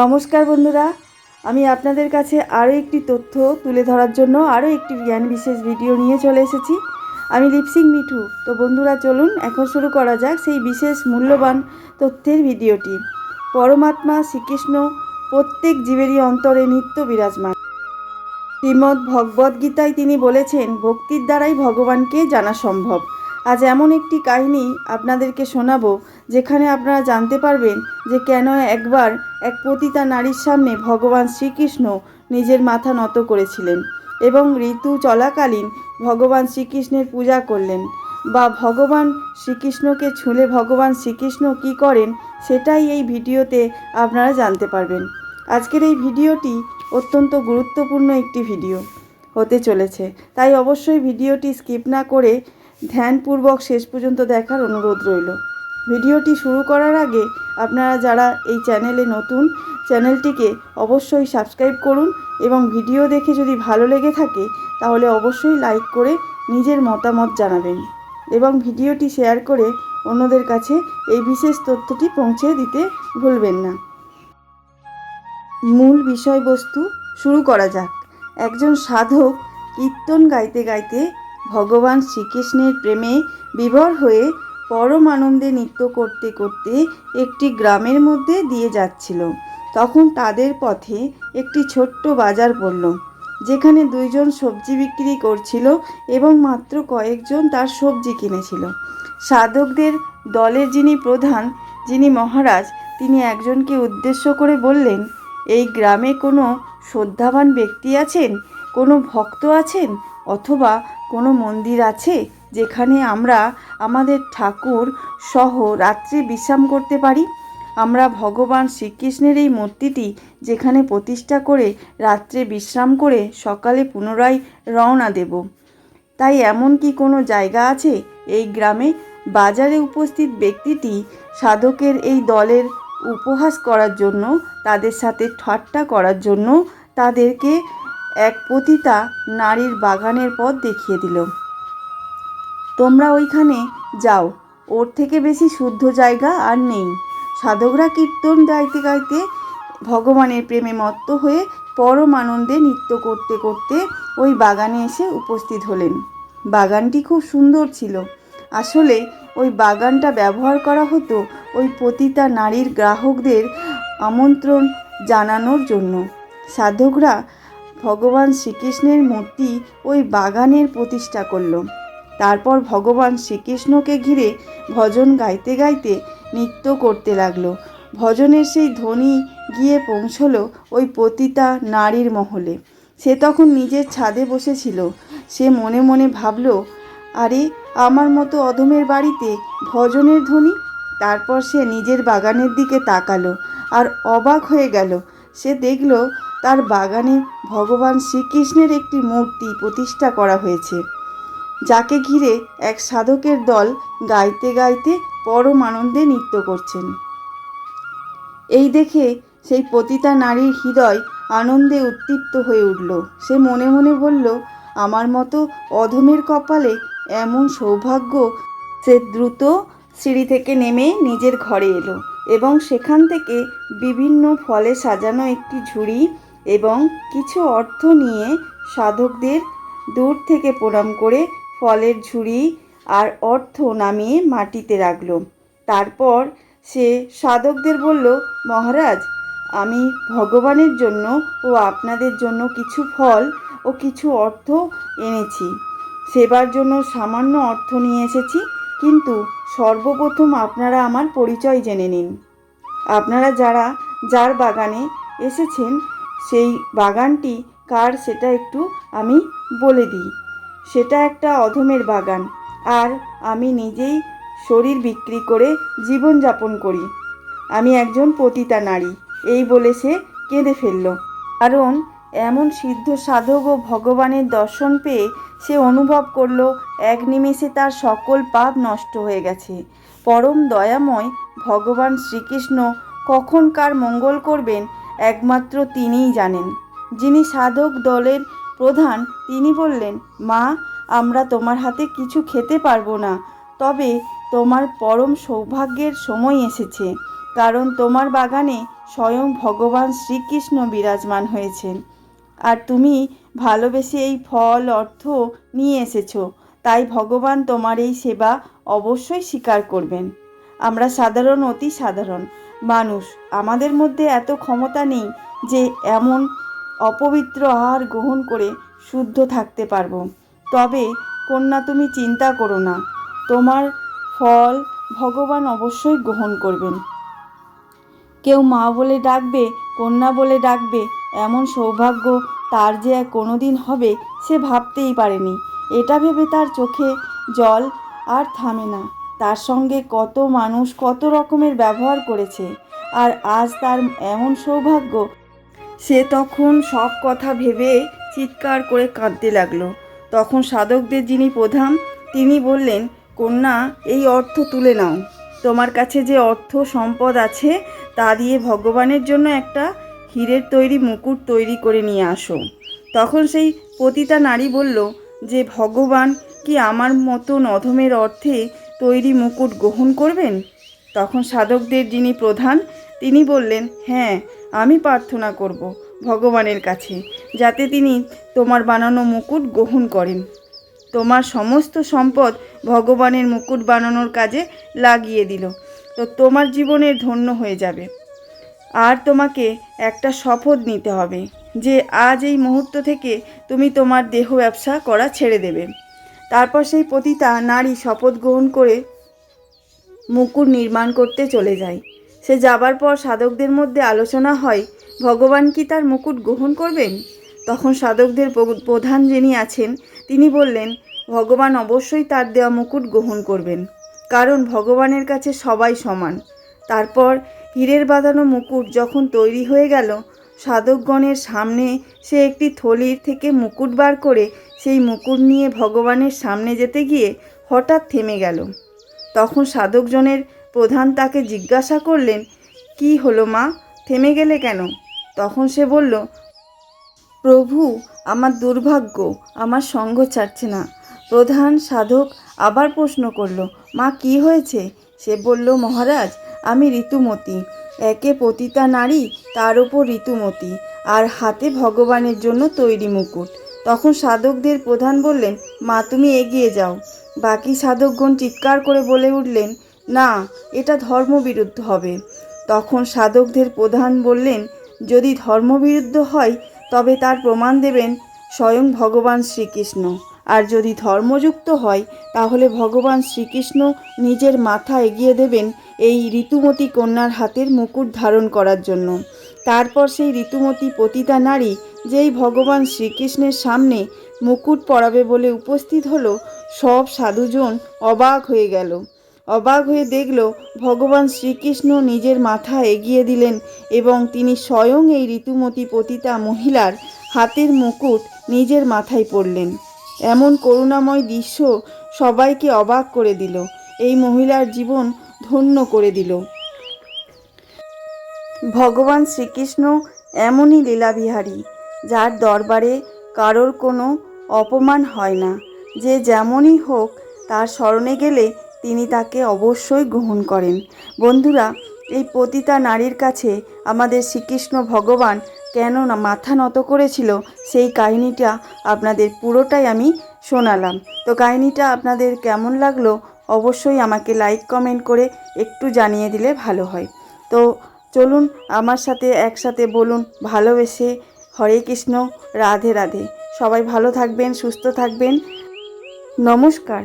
নমস্কার বন্ধুরা, আমি আপনাদের কাছে আরও একটি তথ্য তুলে ধরার জন্য আরও একটি জ্ঞান বিশেষ ভিডিও নিয়ে চলে এসেছি। আমি লিপসিং মিঠু। তো বন্ধুরা, চলুন এখন শুরু করা যাক সেই বিশেষ মূল্যবান তথ্যের ভিডিওটি। পরমাত্মা শ্রীকৃষ্ণ প্রত্যেক জীবেরই অন্তরে নিত্য বিরাজমান। শ্রীমদ্ ভগবদ্গীতায় তিনি বলেছেন, ভক্তির দ্বারাই ভগবানকে জানা সম্ভব। আজ এমন একটি কাহিনী আপনাদেরকে শোনাবো, যেখানে আপনারা জানতে পারবেন যে কেন একবার এক পতিতা নারীর সামনে ভগবান শ্রীকৃষ্ণ নিজের মাথা নত করেছিলেন এবং ঋতু চলাকালীন ভগবান শ্রীকৃষ্ণের পূজা করলেন। বা ভগবান শ্রীকৃষ্ণকে ছুঁলে ভগবান শ্রীকৃষ্ণ কি করেন, সেটাই এই ভিডিওতে আপনারা জানতে পারবেন। আজকের এই ভিডিওটি অত্যন্ত গুরুত্বপূর্ণ একটি ভিডিও হতে চলেছে, তাই অবশ্যই ভিডিওটি স্কিপ না করে ধ্যানপূর্বক শেষ পর্যন্ত দেখার অনুরোধ রইল। ভিডিওটি শুরু করার আগে আপনারা যারা এই চ্যানেলে নতুন, চ্যানেলটিকে অবশ্যই সাবস্ক্রাইব করুন এবং ভিডিও দেখে যদি ভালো লেগে থাকে, তাহলে অবশ্যই লাইক করে নিজের মতামত জানাবেন এবং ভিডিওটি শেয়ার করে অন্যদের কাছে এই বিশেষ তথ্যটি পৌঁছে দিতে ভুলবেন না। মূল বিষয়বস্তু শুরু করা যাক। একজন সাধক কীর্তন গাইতে গাইতে ভগবান শ্রীকৃষ্ণের প্রেমে বিভোর হয়ে পরম আনন্দে নৃত্য করতে করতে একটি গ্রামের মধ্যে দিয়ে যাচ্ছিল। তখন তাদের পথে একটি ছোট্ট বাজার পড়ল। যেখানে দুইজন সবজি বিক্রি করছিল এবং মাত্র কয়েকজন তার সবজি কিনেছিল। সাধকদের দলের যিনি প্রধান, যিনি মহারাজ, তিনি একজনকে উদ্দেশ্য করে বললেন, এই গ্রামে কোনো শ্রদ্ধাবান ব্যক্তি আছেন? কোনো ভক্ত আছেন? অথবা কোনো মন্দির আছে যেখানে আমরা আমাদের ঠাকুর সহ রাত্রি বিশ্রাম করতে পারি? আমরা ভগবান শ্রীকৃষ্ণের এই মূর্তিটি যেখানে প্রতিষ্ঠা করে রাত্রে বিশ্রাম করে সকালে পুনরায় রওনা দেব। তাই এমন কি কোনো জায়গা আছে এই গ্রামে? বাজারে উপস্থিত ব্যক্তিটি সাধকের এই দলের উপহাস করার জন্য, তাদের সাথে ঠাট্টা করার জন্য তাদেরকে এক পতিতা নারীর বাগানের পথ দেখিয়ে দিল। তোমরা ওইখানে যাও, ওর থেকে বেশি শুদ্ধ জায়গা আর নেই। সাধকরা কীর্তন গাইতে গাইতে ভগবানের প্রেমে মত্ত হয়ে পরম আনন্দে নৃত্য করতে করতে ওই বাগানে এসে উপস্থিত হলেন। বাগানটি খুব সুন্দর ছিল। আসলে ওই বাগানটা ব্যবহার করা হতো ওই পতিতা নারীর গ্রাহকদের আমন্ত্রণ জানানোর জন্য। সাধকরা ভগবান শ্রীকৃষ্ণের মূর্তি ওই বাগানের প্রতিষ্ঠা করল। তারপর ভগবান শ্রীকৃষ্ণকে ঘিরে ভজন গাইতে গাইতে নৃত্য করতে লাগল। ভজনের সেই ধ্বনি গিয়ে পৌঁছলো ওই পতিতা নারীর মহলে। সে তখন নিজের ছাদে বসেছিল। সে মনে মনে ভাবল, আরে, আমার মতো অধমের বাড়িতে ভজনের ধ্বনি? তারপর সে নিজের বাগানের দিকে তাকালো আর অবাক হয়ে গেল। সে দেখল তার বাগানে ভগবান শ্রীকৃষ্ণের একটি মূর্তি প্রতিষ্ঠা করা হয়েছে, যাকে ঘিরে এক সাধকের দল গাইতে গাইতে পরম আনন্দে নৃত্য করছেন। এই দেখে সেই পতিতা নারীর হৃদয় আনন্দে উত্তীপ্ত হয়ে উঠল। সে মনে মনে বলল, আমার মতো অধমের কপালে এমন সৌভাগ্য সে দ্রুত সিঁড়ি থেকে নেমে নিজের ঘরে এলো এবং সেখান থেকে বিভিন্ন ফলে সাজানো একটি ঝুড়ি এবং কিছু অর্থ নিয়ে সাধকদের দূর থেকে প্রণাম করে ফলের ঝুড়ি আর অর্থ নামিয়ে মাটিতে রাখল। তারপর সে সাধকদের বলল, মহারাজ, আমি ভগবানের জন্য ও আপনাদের জন্য কিছু ফল ও কিছু অর্থ এনেছি। সেবার জন্য সামান্য অর্থ নিয়ে এসেছি, কিন্তু সর্বপ্রথম আপনারা আমার পরিচয় জেনে নিন। আপনারা যারা যার বাগানে এসেছেন সেই বাগানটি কার সেটা একটু আমি বলে দিই। সেটা একটা অধমের বাগান, আর আমি নিজেই শরীর বিক্রি করে জীবনযাপন করি। আমি একজন পতিতা নারী, এই বলে সে কেঁদে ফেলল। কারণ এমন সিদ্ধ সাধক ও ভগবানের দর্শন পেয়ে সে অনুভব করল, এক নিমেষে তার সকল পাপ নষ্ট হয়ে গেছে। পরম দয়াময় ভগবান শ্রীকৃষ্ণ কখন কার মঙ্গল করবেন একমাত্র তিনিই জানেন। যিনি সাধক দলের প্রধান, তিনি বললেন, মা, আমরা তোমার হাতে কিছু খেতে পারব না, তবে তোমার পরম সৌভাগ্যের সময় এসেছে, কারণ তোমার বাগানে স্বয়ং ভগবান শ্রীকৃষ্ণ বিরাজমান হয়েছেন। আর তুমি ভালোবেসে এই ফল, অর্থ নিয়ে এসেছ, তাই ভগবান তোমার এই সেবা অবশ্যই স্বীকার করবেন। আমরা সাধারণ, অতি সাধারণ। মানুষ, আমাদের মধ্যে এত ক্ষমতা নেই যে এমন অপবিত্র আহার গ্রহণ করে শুদ্ধ থাকতে পারব। তবে কন্যা, তুমি চিন্তা করো না। তোমার ফল ভগবান অবশ্যই গ্রহণ করবেন। কেউ মা বলে ডাকবে, কন্যা বলে ডাকবে, এমন সৌভাগ্য তার যে এক কোনোদিন হবে সে ভাবতেই পারেনি। এটা ভেবে তার চোখে জল আর থামে না। তার সঙ্গে কত মানুষ কত রকমের ব্যবহার করেছে, আর আজ তার এমন সৌভাগ্য, সে তখন সব কথা ভেবে চিৎকার করে কাঁদতে লাগল। তখন সাধকদের যিনি প্রধান, তিনি বললেন, কন্যা, এই অর্থ তুলে নাও। তোমার কাছে যে অর্থ সম্পদ আছে, তা দিয়ে ভগবানের জন্য একটা হীরের তৈরি মুকুট তৈরি করে নিয়ে আসো। তখন সেই পতিতা নারী বলল, যে ভগবান কি আমার মতন অধমের অর্থে তৈরি মুকুট গ্রহণ করবেন? তখন সাধকদের যিনি প্রধান, তিনি বললেন হ্যাঁ আমি প্রার্থনা করব ভগবানের কাছে, যাতে তিনি তোমার বানানো মুকুট গ্রহণ করেন। তোমার সমস্ত সম্পদ ভগবানের মুকুট বানানোর কাজে লাগিয়ে দিল। তো তোমার জীবনের ধন্য হয়ে যাবে। আর তোমাকে একটা শপথ নিতে হবে যে আজ এই মুহূর্ত থেকে তুমি তোমার দেহ ব্যবসা করা ছেড়ে দেবে। তারপর সেই পতিতা নারী শপথ গ্রহণ করে মুকুট নির্মাণ করতে চলে যায়। সে যাবার পর সাধকদের মধ্যে আলোচনা হয়, ভগবান কি তার মুকুট গ্রহণ করবেন? তখন সাধকদের প্র- প্রধান যিনি আছেন, তিনি বললেন, ভগবান অবশ্যই তার দেওয়া মুকুট গ্রহণ করবেন, কারণ ভগবানের কাছে সবাই সমান। তারপর হীরের বাঁধানো মুকুট যখন তৈরি হয়ে গেল, সাধকগণের সামনে সে একটি থলির থেকে মুকুট বার করে সেই মুকুট নিয়ে ভগবানের সামনে যেতে গিয়ে হঠাৎ থেমে গেল। তখন সাধকজনের প্রধান তাকে জিজ্ঞাসা করলেন, কি হলো মা? থেমে গেলে কেন? তখন সে বলল, প্রভু, আমার দুর্ভাগ্য, আমার সঙ্গ ছাড়ছে না। প্রধান সাধক আবার প্রশ্ন করল, মা, কি হয়েছে? সে বলল, মহারাজ, আমি ঋতুমতী। একে পতিতা নারী, তার ওপর ঋতুমতী। আর হাতে ভগবানের জন্য তৈরি মুকুট। তখন সাধকদের প্রধান বললেন, মা, তুমি এগিয়ে যাও। বাকি সাধকগণ চিৎকার করে বলে উঠলেন, না, এটা ধর্মবিরুদ্ধ হবে। তখন সাধকদের প্রধান বললেন, যদি ধর্মবিরুদ্ধ হয়, তবে তার প্রমাণ দেবেন স্বয়ং ভগবান শ্রীকৃষ্ণ। আর যদি ধর্মযুক্ত হয়, তাহলে ভগবান শ্রীকৃষ্ণ নিজের মাথা এগিয়ে দেবেন এই ঋতুমতী কন্যার হাতের মুকুট ধারণ করার জন্য। তারপর সেই ঋতুমতী পতিতা নারী যেই ভগবান শ্রীকৃষ্ণের সামনে মুকুট পরাবে বলে উপস্থিত হলো, সব সাধুজন অবাক হয়ে গেল। অবাক হয়ে দেখল, ভগবান শ্রীকৃষ্ণ নিজের মাথা এগিয়ে দিলেন এবং তিনি স্বয়ং এই ঋতুমতী পতিতা মহিলার হাতের মুকুট নিজের মাথায় পড়লেন এমন করুণাময় দৃশ্য সবাইকে অবাক করে দিল। এই মহিলার জীবন ধন্য করে দিল। ভগবান শ্রীকৃষ্ণ এমনই লীলাবিহারী, যার দরবারে কারোর কোনো অপমান হয় না। যে যেমনই হোক, তার স্মরণে গেলে তিনি তাকে অবশ্যই গ্রহণ করেন। বন্ধুরা, এই পতিতা নারীর কাছে আমাদের শ্রীকৃষ্ণ ভগবান কেন না মাথা নত করেছিল, সেই কাহিনীটা আপনাদের পুরোটাই আমি শোনালাম। তো কাহিনীটা আপনাদের কেমন লাগল, অবশ্যই আমাকে লাইক, কমেন্ট করে একটু জানিয়ে দিলে ভালো হয়। তো চলুন আমার সাথে একসাথে বলুন ভালোবেসে হরে কৃষ্ণ, রাধে রাধে। সবাই ভালো থাকবেন, সুস্থ থাকবেন। নমস্কার।